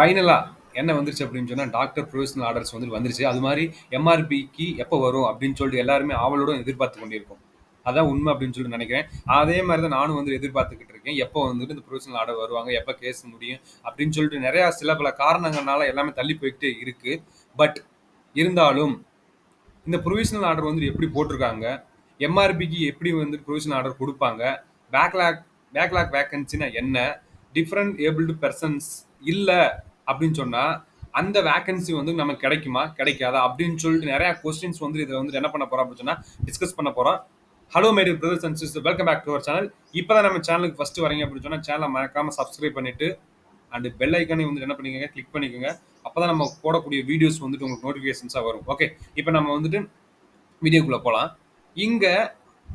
ஃபைனலாக என்ன வந்துருச்சு அப்படின்னு சொன்னால் டாக்டர் ப்ரொவிஷனல் ஆர்டர்ஸ் வந்து வந்துருச்சு. அது மாதிரி எம்.ஆர்.பிக்கு எப்போ வரும் அப்படின்னு சொல்லிட்டு எல்லாருமே ஆவலோட எதிர்பார்த்து கொண்டிருக்கோம். அதான் உண்மை அப்படின்னு சொல்லிட்டு நினைக்கிறேன். அதே மாதிரி தான் நானும் வந்து எதிர்பார்த்துக்கிட்டு இருக்கேன். எப்போ வந்துட்டு இந்த ப்ரொவிஷனல் ஆர்டர் வருவாங்க, எப்போ கேஸ் முடியும் அப்படின்னு சொல்லிட்டு நிறையா சில பல காரணங்கள்னால எல்லாமே தள்ளி போய்கிட்டே இருக்குது பட் இருந்தாலும் இந்த ப்ரொவிஷனல் ஆர்டர் வந்து எப்படி போட்டிருக்காங்க? எம்.ஆர்.பிக்கு எப்படி வந்து ப்ரொவிஷனல் ஆர்டர் கொடுப்பாங்க பேக்லாக் பேக்லாக் வேக்கன்சினா என்ன? டிஃப்ரெண்ட் ஏபிள்டு பெர்சன்ஸ் இல்லை அப்படின்னு சொன்னால் அந்த வேக்கன்சி வந்து நமக்கு கிடைக்குமா? கிடைக்காதா? அப்படின்னு சொல்லிட்டு நிறையா கொஸ்டின்ஸ் வந்து இதில் வந்து என்ன பண்ண போகிறோம் அப்படின்னு சொன்னால் டிஸ்கஸ் பண்ண போகிறோம் hello merry brothers and sister welcome back to our channel. இப்போ தான் நம்ம சேனலுக்கு ஃபர்ஸ்ட் வரீங்க அப்படின்னு சொன்னால் சேனலை மறக்காமல் சப்ஸ்கிரைப் பண்ணிட்டு, அண்ட் பெல் ஐக்கானே வந்து என்ன பண்ணிக்கோங்க கிளிக் பண்ணிக்கோங்க. அப்போ தான் நம்ம போடக்கூடிய வீடியோஸ் வந்துட்டு உங்களுக்கு நோட்டிஃபிகேஷன்ஸாக வரும். ஓகே. இப்போ நம்ம வந்துட்டு வீடியோக்குள்ளே போகலாம் இங்கே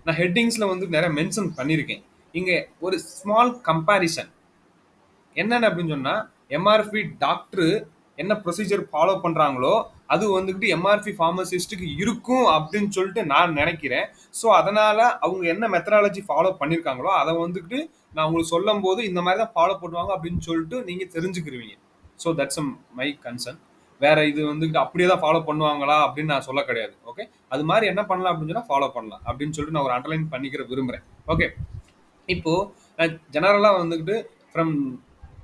நான் ஹெட்டிங்ஸில் வந்து நிறைய மென்ஷன் பண்ணியிருக்கேன். இங்கே ஒரு ஸ்மால் கம்பேரிசன். என்னென்ன அப்படின்னு சொன்னால் எம்.ஆர்.பி டாக்டரு என்ன ப்ரொசீஜர் ஃபாலோ பண்ணுறாங்களோ அது வந்துக்கிட்டு எம்.ஆர்.பி ஃபார்மசிஸ்ட்டுக்கு இருக்கும் அப்படின்னு சொல்லிட்டு நான் நினைக்கிறேன் ஸோ, அதனால் அவங்க என்ன மெத்தடாலஜி ஃபாலோ பண்ணியிருக்காங்களோ, அதை வந்துக்கிட்டு நான் உங்களுக்கு சொல்லும்போது இந்த மாதிரி தான் ஃபாலோ பண்ணுவாங்க அப்படின்னு சொல்லிட்டு நீங்கள் தெரிஞ்சுக்கிருவீங்க. So, that's my concern. வேற இது வந்துட்டு அப்படியே தான் ஃபாலோ பண்ணுவாங்களா அப்படின்னு நான் சொல்ல கிடையாது. ஓகே. அது மாதிரி என்ன பண்ணலாம் அப்படின்னு சொன்னா ஃபாலோ பண்ணலாம். அப்படின்னு சொல்லிட்டு நான் ஒரு அண்டர்லைன் பண்ணிக்கிற விரும்புறேன். ஓகே. இப்போ நான் ஜெனரலாக வந்துக்கிட்டு ஃப்ரம்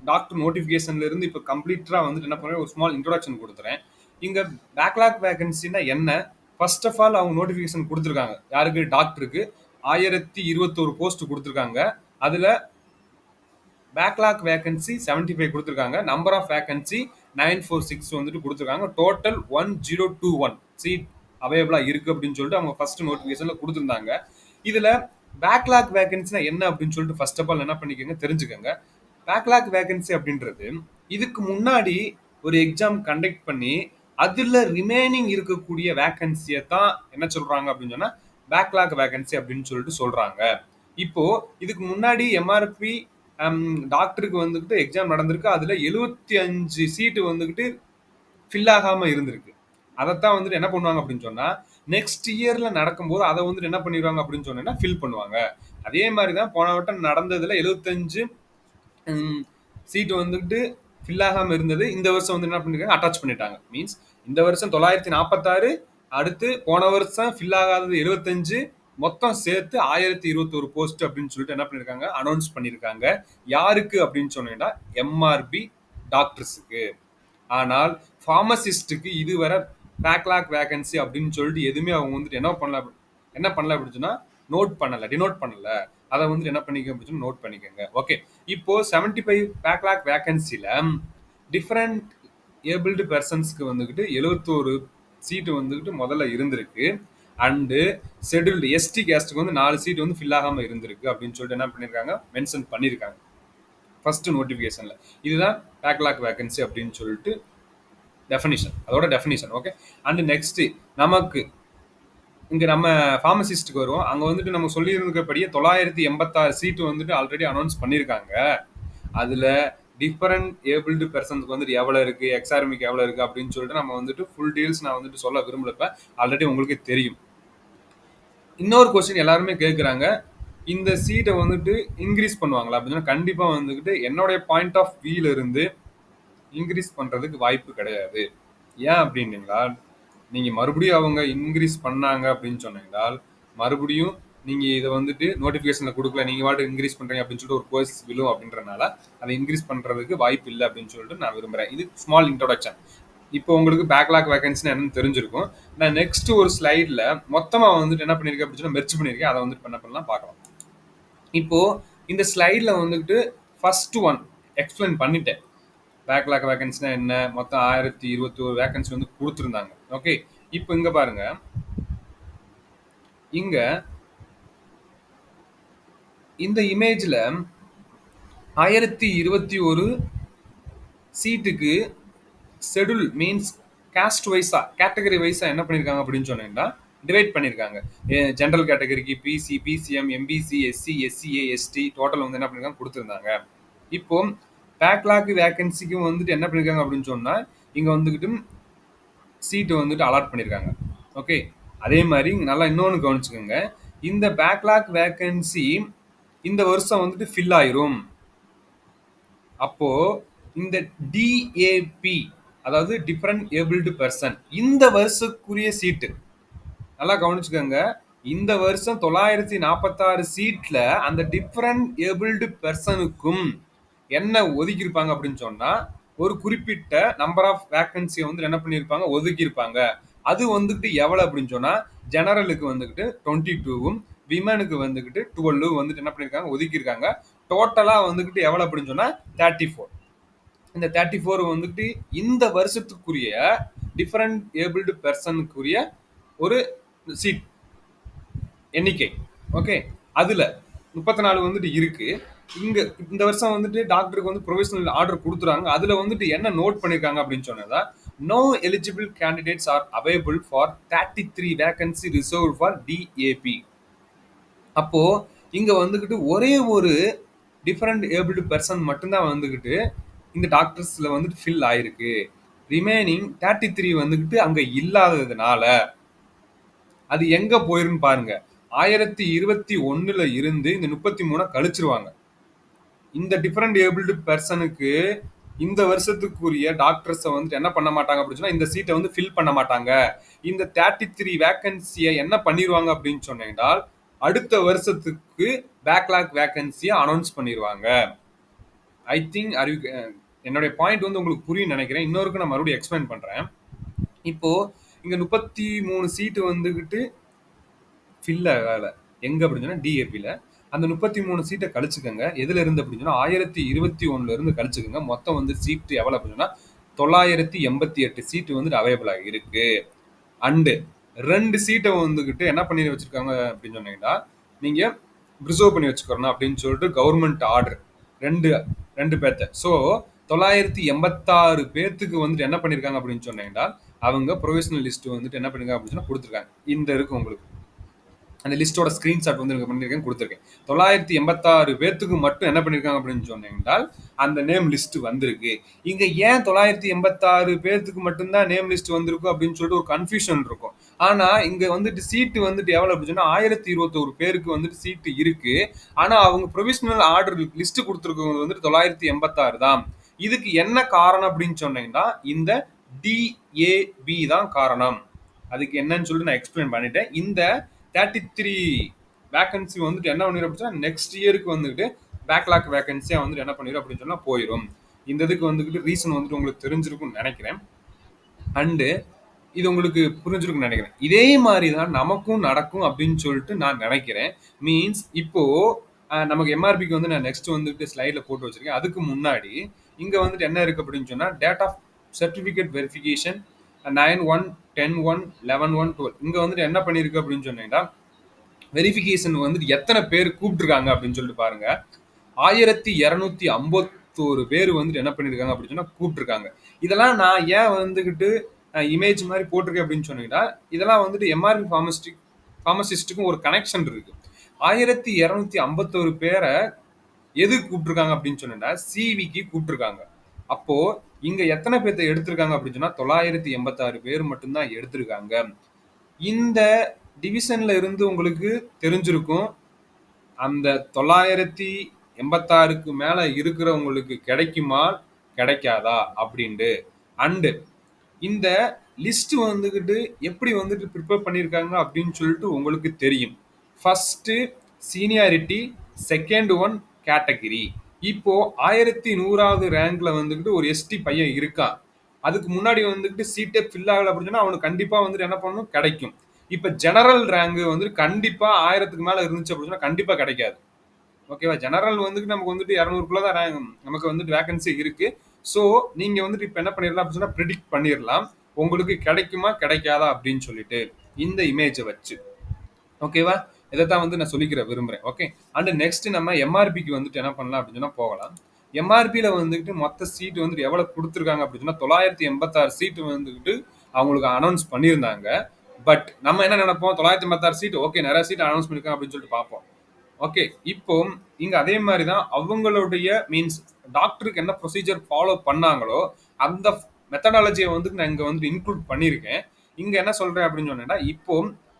டாக்டர் நோட்டிஃபிகேஷன்ல இருந்து இப்போ கம்ப்ளீட்டா வந்துட்டு என்ன பண்றேன், ஒரு ஸ்மால் இன்ட்ரோடக்ஷன் கொடுத்துறேன். இங்க பேக்லாக் வேகன்சின்னா என்ன? ஃபர்ஸ்ட் ஆஃப் ஆல் அவங்க நோட்டிஃபிகேஷன் கொடுத்துருக்காங்க. யாருக்கு? டாக்டருக்கு. 1021 போஸ்ட் கொடுத்துருக்காங்க. அதுல பேக்லாக் வேக்கன்சி 75 குடுத்துருக்காங்க. Number of vacancy nine four six வந்துட்டு கொடுத்துருக்காங்க. டோட்டல் 1021 சீட் அவைலபிளா இருக்கு அப்படின்னு சொல்லிட்டு அவங்க ஃபர்ஸ்ட் நோட்டிஃபிகேஷன்ல கொடுத்துருந்தாங்க. இதுல பேக்லாக் வேகன்சினா என்ன அப்படின்னு சொல்லிட்டு ஃபர்ஸ்ட் ஆஃப் ஆல் என்ன பண்ணிக்கோங்க தெரிஞ்சுக்கோங்க. பேக்லாக் வேக்கன்சி அப்படின்றது இதுக்கு முன்னாடி ஒரு எக்ஸாம் கண்டக்ட் பண்ணி அதில் ரிமைனிங் இருக்கக்கூடிய வேகன்சியை தான் என்ன சொல்கிறாங்க அப்படின்னு சொன்னால் பேக்லாக் வேகன்சி அப்படின்னு சொல்லிட்டு சொல்கிறாங்க இப்போ இதுக்கு முன்னாடி எம்.ஆர்.பி டாக்டருக்கு வந்துக்கிட்டு எக்ஸாம் நடந்திருக்கு. அதில் எழுபத்தி அஞ்சு சீட்டு வந்துக்கிட்டு ஃபில் ஆகாமல் இருந்திருக்கு. அதைத்தான் வந்துட்டு என்ன பண்ணுவாங்க அப்படின்னு சொன்னால் நெக்ஸ்ட் இயரில் நடக்கும்போது அதை வந்துட்டு என்ன பண்ணிடுவாங்க அப்படின்னு சொன்னீங்கன்னா, ஃபில் பண்ணுவாங்க. அதே மாதிரி தான் போன வட்டம் நடந்ததில் எழுபத்தஞ்சு சீட் வந்துட்டு ஃபில் ஆகாமல் இருந்தது. இந்த வருஷம் வந்து என்ன பண்ணிருக்காங்க, அட்டாச் பண்ணிட்டாங்க. மீன்ஸ் இந்த வருஷம் 946 அடுத்து போன வருஷம் ஃபில் ஆகாதது 75 மொத்தம் சேர்த்து 1021 போஸ்ட் அப்படின்னு சொல்லிட்டு என்ன பண்ணியிருக்காங்க அனௌன்ஸ் பண்ணியிருக்காங்க. யாருக்கு அப்படின்னு சொன்னீங்கன்னா, எம்.ஆர்.பி டாக்டர்ஸுக்கு ஆனால் ஃபார்மசிஸ்ட்டுக்கு இதுவரை பேக்லாக் வேகன்சி அப்படின்னு சொல்லிட்டு எதுவுமே அவங்க வந்துட்டு என்ன பண்ணல என்ன பண்ணல அப்படின்னு சொன்னால் நோட் பண்ணலை டினோட் பண்ணலை அதை வந்து என்ன பண்ணிக்க அப்படின்னு நோட் பண்ணிக்கோங்க ஓகே. இப்போ 75 பேக்லாக் வேகன்சியில் டிஃப்ரெண்ட் ஏபிள்டு பர்சன்ஸ்க்கு வந்துக்கிட்டு எழுபத்தோரு சீட்டு வந்துக்கிட்டு முதல்ல இருந்திருக்கு. அண்டு ஷெடியூல்டு எஸ்டி கேஸ்ட்டுக்கு வந்து நாலு சீட் வந்து ஃபில் ஆகாமல் இருந்திருக்கு அப்படின்னு சொல்லிட்டு என்ன பண்ணியிருக்காங்க மென்ஷன் பண்ணியிருக்காங்க. ஃபஸ்ட்டு நோட்டிஃபிகேஷனில் இதுதான் பேக்லாக் வேக்கன்சி அப்படின்னு சொல்லிட்டு டெஃபினிஷன். அதோட டெஃபினிஷன். ஓகே. அண்டு நெக்ஸ்ட்டு நமக்கு இங்க நம்ம பார்மசிஸ்ட்க்கு வருவோம். அங்க வந்துட்டு நம்ம சொல்லியிருந்தபடியே 986 சீட் வந்துட்டு ஆல்ரெடி அனௌன்ஸ் பண்ணியிருக்காங்க. அதுல டிஃபரெண்ட் ஏபிள்டு பெர்சன்ஸ்க்கு வந்துட்டு எவ்வளோ இருக்கு, எக்ஸ்ஆர்எம்க்கு எவ்வளோ இருக்கு அப்படின்னு சொல்லிட்டு நம்ம வந்துட்டு ஃபுல் டீல்ஸ் நான் வந்துட்டு சொல்ல விரும்பல ஆல்ரெடி உங்களுக்கு தெரியும். இன்னொரு கொஸ்டின் எல்லாருமே கேட்குறாங்க இந்த சீட்டை வந்துட்டு இன்க்ரீஸ் பண்ணுவாங்களா? அப்படின்னா கண்டிப்பாக வந்துகிட்டு என்னுடைய பாயிண்ட் ஆஃப் வியூல இருந்து இன்க்ரீஸ் பண்ணுறதுக்கு வாய்ப்பு கிடையாது. ஏன் அப்படின்னீங்களா, நீங்க மறுபடியும் அவங்க இன்க்ரீஸ் பண்ணாங்க அப்படின்னு சொன்னீங்கன்னால் மறுபடியும் நீங்க இதை வந்துட்டு நோட்டிஃபிகேஷன்ல கொடுக்கல நீங்க வாட்டு இன்க்ரீஸ் பண்றீங்க அப்படின்னு சொல்லிட்டு ஒரு கோர்ஸ் விழும் அப்படின்றனால, அதை இன்க்ரீஸ் பண்றதுக்கு வாய்ப்பு இல்லை அப்படின்னு சொல்லிட்டு நான் விரும்புறேன். இது ஸ்மால் இன்ட்ரோடக்ஷன். இப்போ உங்களுக்கு பேக்லாக் வேக்கன்சினா என்னன்னு தெரிஞ்சிருக்கும். நான் நெக்ஸ்ட் ஒரு ஸ்லைடில் மொத்தமாக வந்துட்டு என்ன பண்ணியிருக்கேன் அப்படின்னு சொன்னால் மெர்ச் பண்ணியிருக்கேன். அதை வந்துட்டு என்ன பண்ணலாம் பார்க்கலாம். இப்போ இந்த ஸ்லைடில் வந்துட்டு ஃபஸ்ட்டு ஒன் எக்ஸ்பிளைன் பண்ணிட்டேன். பேக்லாக் வேகன்ஸ்னா என்ன? மொத்தம் 1021 வேக்கன்சி வந்து கொடுத்துருந்தாங்க ஓகே. இப்போ இங்க பாருங்க. இங்க இந்த இமேஜ்ல 1021 சீட்டுக்கு ஷெடியூல் மீன்ஸ் காஸ்ட் வைஸா கேட்டகரி வைஸா என்ன பண்ணியிருக்காங்க அப்படின்னு சொன்னீங்கன்னா, டிவைட் பண்ணியிருக்காங்க. ஜென்ரல் கேட்டகரிக்கு BC, BCM, MBC, SC, SCA, ST total வந்து என்ன பண்ணியிருக்காங்க கொடுத்துருந்தாங்க இப்போ பேக்லாக் வேக்கன்சிக்கும் வந்துட்டு என்ன பண்ணியிருக்காங்க அப்படின்னு சொன்னா, இங்க வந்துக்கிட்டு சீட்டு வந்துட்டு அலாட் பண்ணியிருக்காங்க. ஓகே. அதே மாதிரி நல்லா இன்னொன்னு கவனிச்சுக்கோங்க. இந்த பேக்லாக் வேக்கன்சி இந்த வருஷம் வந்துட்டு ஃபில் ஆயிரும். அப்போ இந்த டிஏபி அதாவது டிஃப்ரெண்ட் ஏபிள்டு பர்சன் இந்த வருஷக்குரிய சீட்டு நல்லா கவனிச்சுக்கோங்க இந்த வருஷம் தொள்ளாயிரத்தி நாற்பத்தாறு சீட்டில் அந்த டிஃப்ரெண்ட் ஏபிள்டு பர்சனுக்கும் என்ன ஒதுக்கியிருப்பாங்க அப்படின்னு சொன்னா ஒரு குறிப்பிட்ட நம்பர் ஆஃப் வேக்கன்சியை வந்து என்ன பண்ணியிருப்பாங்க? ஒதுக்கியிருப்பாங்க. அது வந்துட்டு எவ்வளவு அப்படின்னு சொன்னா ஜெனரலுக்கு வந்துக்கிட்டு டுவெண்ட்டி டூவும் விமனுக்கு வந்துக்கிட்டு டுவெல் வந்துட்டு என்ன பண்ணியிருக்காங்க? ஒதுக்கியிருக்காங்க. டோட்டலா வந்துக்கிட்டு எவ்வளவு அப்படின்னு சொன்னா தேர்ட்டி ஃபோர் இந்த தேர்ட்டி ஃபோர் வந்துட்டு இந்த வருஷத்துக்குரிய டிஃப்ரெண்ட் ஏபிள்டு பர்சனுக்குரிய ஒரு சீட் எண்ணிக்கை. ஓகே அதுல முப்பத்தி நாலு வந்துட்டு இருக்கு. இங்க இந்த வருஷம் வந்துட்டு டாக்டருக்கு வந்து ப்ரொஃபஷனல் ஆர்டர் கொடுத்துறாங்க. அதுல வந்துட்டு என்ன நோட் பண்ணிருக்காங்க அப்படின்னு சொன்னதா no eligible candidates are available for thirty three vacancy reserve for DAP அப்போ இங்க வந்துகிட்டு ஒரே ஒரு டிஃபரெண்ட் ஏபிள்டு பர்சன் மட்டும்தான் வந்துகிட்டு இந்த டாக்டர்ஸ்ல வந்துட்டு ஃபில் ஆயிருக்கு. ரிமைனிங் தேர்ட்டி த்ரீ வந்துகிட்டு அங்க இல்லாததுனால அது எங்க போயிருன்னு பாருங்க. ஆயிரத்தி இருபத்தி ஒன்றில் இருந்து இந்த முப்பத்தி மூணை கழிச்சிருவாங்க. இந்த டிஃபரெண்ட் ஏபிள்டு பர்சனுக்கு இந்த வருஷத்துக்குரிய டாக்டர்ஸை வந்துட்டு என்ன பண்ண மாட்டாங்க அப்படின்னு சொன்னா இந்த சீட்டை வந்து ஃபில் பண்ண மாட்டாங்க. இந்த தேர்ட்டி த்ரீ வேக்கன்சியை என்ன பண்ணிடுவாங்க அப்படின்னு சொன்னீங்கன்னா அடுத்த வருஷத்துக்கு பேக்லாக் வேக்கன்சியை அனௌன்ஸ் பண்ணிடுவாங்க ஐ திங்க் அறிவி என்னுடைய பாயிண்ட் வந்து உங்களுக்கு புரியும் நினைக்கிறேன். இன்னொருக்கு நான் மறுபடியும் எக்ஸ்பிளைன் பண்ணுறேன் இப்போது இங்கே முப்பத்தி மூணு சீட்டு வந்துக்கிட்டு ஃபில்ல வேலை எங்கே அப்படின்னு சொன்னால் டிஏபியில் அந்த முப்பத்தி மூணு சீட்டை கழிச்சுக்கோங்க. எதுல இருந்து அப்படின்னு சொன்னா ஆயிரத்தி இருபத்தி ஒண்ணுல இருந்து கழிச்சுக்கோங்க. மொத்தம் வந்து சீட்டு எவ்வளவு அப்படின்னா தொள்ளாயிரத்தி எண்பத்தி எட்டு சீட்டு வந்துட்டு அவைலபிளாக இருக்கு. அண்டு ரெண்டு சீட்டை வந்துகிட்டு என்ன பண்ணி வச்சிருக்காங்க அப்படின்னு சொன்னீங்கன்னா நீங்க ப்ரிசர்வ் பண்ணி வச்சுக்கணும் அப்படின்னு சொல்லிட்டு கவர்மெண்ட் ஆர்டர் ரெண்டு ரெண்டு பேர்த்த. ஸோ தொள்ளாயிரத்தி எண்பத்தாறு பேர்த்துக்கு வந்துட்டு என்ன பண்ணியிருக்காங்க அப்படின்னு சொன்னீங்கன்னா அவங்க ப்ரொஃபஷனல் லிஸ்ட் வந்துட்டு என்ன பண்ணிருக்காங்க அப்படின்னு சொன்னா கொடுத்துருக்காங்க. இந்த இருக்கு உங்களுக்கு. அந்த லிஸ்டோட ஸ்கிரீன்ஷாட் வந்து எனக்கு பண்ணியிருக்கேன் கொடுத்துருக்கேன். தொள்ளாயிரத்தி எண்பத்தாறு பேர்த்துக்கு மட்டும் என்ன பண்ணியிருக்காங்க அப்படின்னு சொன்னீங்கன்னால் அந்த நேம் லிஸ்ட் வந்திருக்கு. இங்கே ஏன் தொள்ளாயிரத்தி எண்பத்தாறு பேர்த்துக்கு மட்டும்தான் நேம் லிஸ்ட் வந்திருக்கும் அப்படின்னு சொல்லிட்டு ஒரு கன்ஃபியூஷன் இருக்கும். ஆனால் இங்கே வந்துட்டு சீட்டு வந்துட்டு எவ்வளோ அப்படின்னு சொன்னால் ஆயிரத்தி இருபத்தோரு பேருக்கு வந்துட்டு சீட்டு இருக்குது ஆனால் அவங்க ப்ரொவிஷனல் ஆர்டர் லிஸ்ட் கொடுத்துருக்கவங்க வந்துட்டு தொள்ளாயிரத்தி எண்பத்தாறு தான். இதுக்கு என்ன காரணம் அப்படின்னு சொன்னீங்கன்னா இந்த டிஏபி தான் காரணம். அதுக்கு என்னன்னு சொல்லிட்டு நான் எக்ஸ்பிளைன் பண்ணிட்டேன். இந்த தேர்ட்டி த்ரீ வேகன்சி வந்துட்டு என்ன பண்ணிடும் அப்படின்னா நெக்ஸ்ட் இயருக்கு வந்துட்டு பேக்லாக் வேகன்சியாக வந்துட்டு என்ன பண்ணிடும் அப்படின்னு சொன்னால் போயிடும் இந்த இதுக்கு வந்துட்டு ரீசன் வந்துட்டு உங்களுக்கு தெரிஞ்சிருக்கும்னு நினைக்கிறேன். அண்டு இது உங்களுக்கு புரிஞ்சிருக்கும்னு நினைக்கிறேன். இதே மாதிரி தான் நமக்கும் நடக்கும் அப்படின்னு சொல்லிட்டு நான் நினைக்கிறேன். மீன்ஸ் இப்போ நமக்கு எம்ஆர்பிக்கு வந்து நான் நெக்ஸ்ட் வந்துட்டு ஸ்லைடில் போட்டு வச்சிருக்கேன். அதுக்கு முன்னாடி இங்கே வந்துட்டு என்ன இருக்குது அப்படின்னு சொன்னால் date of certificate verification nine one ten one eleven one twelve இங்கே வந்துட்டு என்ன பண்ணியிருக்கு அப்படின்னு சொன்னீங்கன்னா வெரிஃபிகேஷன் வந்துட்டு எத்தனை பேர் கூப்பிட்டுருக்காங்க அப்படின்னு சொல்லிட்டு பாருங்க. ஆயிரத்தி இரநூத்தி ஐம்பத்தோரு பேர் வந்துட்டு என்ன பண்ணியிருக்காங்க அப்படின்னு சொன்னா கூப்பிட்டுருக்காங்க. இதெல்லாம் நான் ஏன் வந்துகிட்டு இமேஜ் மாதிரி போட்டிருக்கேன் அப்படின்னு சொன்னீங்கன்னா இதெல்லாம் வந்துட்டு எம்ஆர்பி ஃபார்மஸ்டிக் ஃபார்மசிஸ்ட்டுக்கும் ஒரு கனெக்ஷன் இருக்கு. ஆயிரத்தி இரநூத்தி ஐம்பத்தோரு பேரை எது கூப்பிட்டுருக்காங்க அப்படின்னு சொன்னா சிவிக்கு கூப்பிட்டுருக்காங்க. அப்போ இங்க எத்தனை பேர்த்த எடுத்திருக்காங்க அப்படின்னு சொன்னா தொள்ளாயிரத்தி எண்பத்தாறு பேர் மட்டும்தான் எடுத்திருக்காங்க. இந்த டிவிஷன்ல இருந்து உங்களுக்கு தெரிஞ்சிருக்கும் அந்த தொள்ளாயிரத்தி எண்பத்தாறுக்கு மேல இருக்கிறவங்களுக்கு கிடைக்குமா கிடைக்காதா அப்படின்ட்டு. அண்டு இந்த லிஸ்ட் வந்துக்கிட்டு எப்படி வந்துட்டு ப்ரிப்பேர் பண்ணியிருக்காங்க அப்படின்னு சொல்லிட்டு உங்களுக்கு தெரியும். First seniority second one category இப்போ ஆயிரத்தி நூறாவது ரேங்க்ல வந்துக்கிட்டு ஒரு எஸ்டி பையன் இருக்கான் அதுக்கு முன்னாடி வந்துட்டு சீட்டே ஃபில் ஆகல அப்படின்னு சொன்னா அவனுக்கு கண்டிப்பா வந்துட்டு என்ன பண்ணணும்? கிடைக்கும். இப்ப ஜெனரல் ரேங்க் வந்துட்டு கண்டிப்பா ஆயிரத்துக்கு மேல இருந்துச்சு அப்படின்னு சொன்னா கண்டிப்பா கிடைக்காது. ஓகேவா ஜெனரல் வந்துட்டு நமக்கு வந்துட்டு இரநூறுக்குள்ள தான் ரேங்க் நமக்கு வந்துட்டு வேகன்சி இருக்கு. ஸோ நீங்க வந்துட்டு இப்போ என்ன பண்ணிடலாம் அப்படின்னு சொன்னா ப்ரிடிக்ட் பண்ணிடலாம் உங்களுக்கு கிடைக்குமா? கிடைக்காதா? அப்படின்னு சொல்லிட்டு இந்த இமேஜை வச்சு. ஓகேவா இதைத்தான் வந்து நான் சொல்லிக்கிற விரும்புகிறேன் ஓகே அண்ட் நெக்ஸ்ட் நம்ம எம்ஆர்பிக்கு வந்துட்டு என்ன பண்ணலாம் அப்படின்னு சொன்னால் போகலாம். எம்ஆர்பியில் வந்துட்டு மொத்த சீட்டு வந்துட்டு எவ்வளோ கொடுத்துருக்காங்க அப்படின்னு சொன்னால் தொள்ளாயிரத்தி எண்பத்தாறு சீட்டு வந்துட்டு அவங்களுக்கு அனௌன்ஸ் பண்ணியிருந்தாங்க. பட் நம்ம என்ன நினைப்போம்? தொள்ளாயிரத்தி எண்பத்தாறு சீட் ஓகே நிறைய சீட் அனௌன்ஸ் பண்ணிருக்காங்க அப்படின்னு சொல்லிட்டு பார்ப்போம். ஓகே இப்போ இங்க அதே மாதிரி தான் அவங்களுடைய மீன்ஸ் டாக்டருக்கு என்ன ப்ரொசீஜர் ஃபாலோ பண்ணாங்களோ அந்த மெத்தடாலஜியை வந்து நான் இங்க வந்து இன்க்ளூட் பண்ணியிருக்கேன். இங்க என்ன சொல்றேன் அப்படின்னு சொன்னேன்னா இப்போ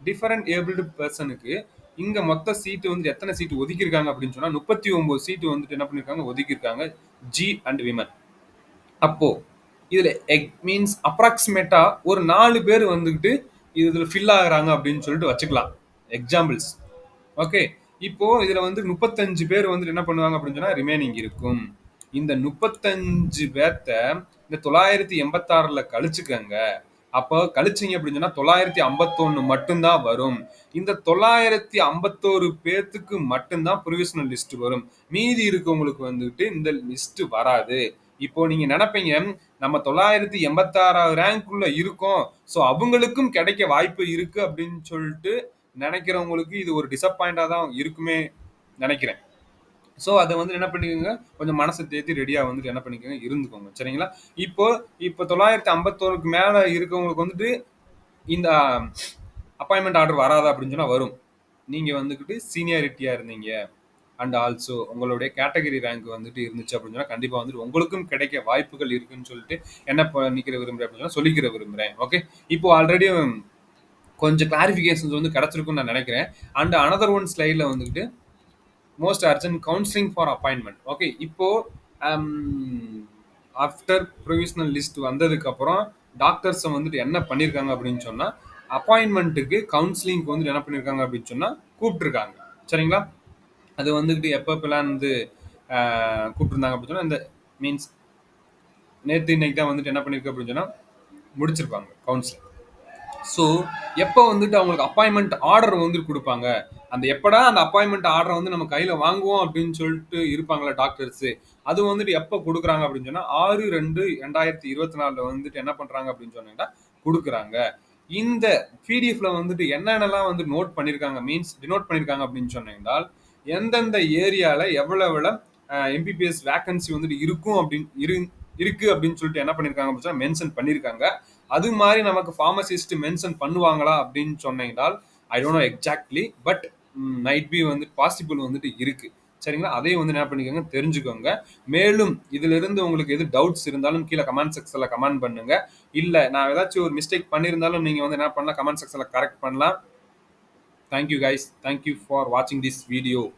டிஃபரெண்ட் ஏபிள்டு பர்சனுக்கு இங்க மொத்த சீட்டு வந்து எத்தனை சீட்டு ஒதுக்கியிருக்காங்க அப்படின்னு சொன்னா முப்பத்தி ஒன்பது சீட்டு வந்துட்டு என்ன பண்ணிருக்காங்க ஒதுக்கியிருக்காங்க. ஜி அண்ட் விமன் அப்போ இதுல எக் மீன்ஸ் அப்ராக்சிமேட்டா ஒரு நாலு பேர் வந்துகிட்டு இதுல ஃபில் ஆகுறாங்க அப்படின்னு சொல்லிட்டு வச்சுக்கலாம். எக்ஸாம்பிள்ஸ் ஓகே இப்போ இதுல வந்து முப்பத்தஞ்சு பேர் வந்துட்டு என்ன பண்ணுவாங்க அப்படின்னு சொன்னா ரிமைனிங் இருக்கும். இந்த முப்பத்தஞ்சு பேர்த்த இந்த தொள்ளாயிரத்தி எண்பத்தாறுல கழிச்சுக்கங்க. அப்போ கழிச்சிங்க அப்படின்னு சொன்னா தொள்ளாயிரத்தி ஐம்பத்தொன்னு மட்டும்தான் வரும். இந்த தொள்ளாயிரத்தி ஐம்பத்தோரு பேர்த்துக்கு மட்டும்தான் ப்ரொவிஷனல் லிஸ்ட் வரும். மீதி இருக்கவங்களுக்கு வந்துட்டு இந்த லிஸ்ட் வராது. இப்போ நீங்க நினைப்பீங்க நம்ம தொள்ளாயிரத்தி எண்பத்தாறாவது ரேங்க்குள்ள இருக்கோம். ஸோ அவங்களுக்கும் கிடைக்க வாய்ப்பு இருக்கு அப்படின்னு சொல்லிட்டு நினைக்கிறவங்களுக்கு இது ஒரு டிசப்பாயிண்டா தான் இருக்குமே நினைக்கிறேன். ஸோ அதை வந்து என்ன பண்ணிக்கோங்க கொஞ்சம் மனசை தேத்தி ரெடியாக வந்துட்டு என்ன பண்ணிக்கோங்க இருந்துக்கோங்க. சரிங்களா? இப்போ இப்போ தொள்ளாயிரத்தி ஐம்பத்தோருக்கு மேலே இருக்கவங்களுக்கு வந்துட்டு இந்த அப்பாயின்மெண்ட் ஆர்டர் வராதா அப்படின்னு சொன்னால் வரும். நீங்கள் வந்துக்கிட்டு சீனியாரிட்டியாக இருந்தீங்க. அண்ட் ஆல்சோ உங்களுடைய கேட்டகரி ரேங்க் வந்துட்டு இருந்துச்சு அப்படின்னு சொன்னால் கண்டிப்பாக வந்துட்டு உங்களுக்கும் கிடைக்க வாய்ப்புகள் இருக்குன்னு சொல்லிட்டு என்ன பண்ணிக்கிற விரும்புகிறேன் அப்படின்னு சொன்னால் சொல்லிக்கிற விரும்புகிறேன் ஓகே இப்போ ஆல்ரெடி கொஞ்சம் கிளாரிஃபிகேஷன்ஸ் வந்து கிடச்சிருக்குன்னு நான் நினைக்கிறேன். அண்ட் அனதர் ஒன் ஸ்லைடில் வந்துக்கிட்டு most urgent counselling for appointment okay இப்போ ஆஃப்டர் ப்ரொவிஷனல் லிஸ்ட் வந்ததுக்கு அப்புறம் டாக்டர்ஸை வந்துட்டு என்ன பண்ணியிருக்காங்க அப்படின்னு சொன்னால் அப்பாயின்மெண்ட்டுக்கு கவுன்சிலிங்க்கு வந்துட்டு என்ன பண்ணியிருக்காங்க அப்படின்னு சொன்னால் கூப்பிட்டுருக்காங்க. சரிங்களா? அது வந்துக்கிட்டு எப்பப்பெல்லாம் வந்து கூப்பிட்டுருந்தாங்க அப்படின்னு சொன்னால் இந்த மீன்ஸ் நேற்று இன்னைக்கு தான் வந்துட்டு என்ன பண்ணியிருக்கு அப்படின்னு சொன்னால் முடிச்சிருப்பாங்க கவுன்சிலிங் ஸோ எப்போ வந்துட்டு அவங்களுக்கு அப்பாயின்மெண்ட் ஆர்டர் வந்துட்டு கொடுப்பாங்க அந்த எப்படா அந்த அப்பாயின்மெண்ட் ஆர்டரை வந்து நம்ம கையில் வாங்குவோம் அப்படின்னு சொல்லிட்டு இருப்பாங்களா டாக்டர்ஸு அது வந்துட்டு எப்போ கொடுக்குறாங்க அப்படின்னு சொன்னால் ஆறு ரெண்டு ரெண்டாயிரத்தி இருபத்தி நாலில் வந்துட்டு என்ன பண்ணுறாங்க அப்படின்னு சொன்னீங்கன்னா கொடுக்குறாங்க. இந்த பிடிஎஃப்ல வந்துட்டு என்னென்னலாம் வந்து நோட் பண்ணியிருக்காங்க மீன்ஸ் டினோட் பண்ணியிருக்காங்க அப்படின்னு சொன்னீங்கன்னா எந்தெந்த ஏரியாவில் எவ்வளோ எவ்வளோ எம்பிபிஎஸ் வேக்கன்சி வந்துட்டு இருக்கும் அப்படின்னு இரு இருக்கு அப்படின்னு சொல்லிட்டு என்ன பண்ணியிருக்காங்க அப்படின்னு மென்ஷன் பண்ணியிருக்காங்க அது மாதிரி நமக்கு ஃபார்மசிஸ்ட் மென்ஷன் பண்ணுவாங்களா அப்படின்னு சொன்னீங்கன்னால் I don't know exactly but might be வந்து பாசிபிள் வந்துட்டு இருக்கு. சரிங்களா? அதையும் வந்து என்ன பண்ணிக்கோங்க தெரிஞ்சுக்கோங்க. மேலும் இதுல இருந்து உங்களுக்கு எது டவுட்ஸ் இருந்தாலும் கீழே கமெண்ட் செக்ஷன்ல கமெண்ட் பண்ணுங்க. இல்ல நான் ஏதாச்சும் ஒரு மிஸ்டேக் பண்ணியிருந்தாலும் நீங்க வந்து என்ன பண்ணலாம் கமெண்ட் செக்ஷன்ல கரெக்ட் பண்ணலாம். Thank you guys thank you for வாட்சிங் திஸ் வீடியோ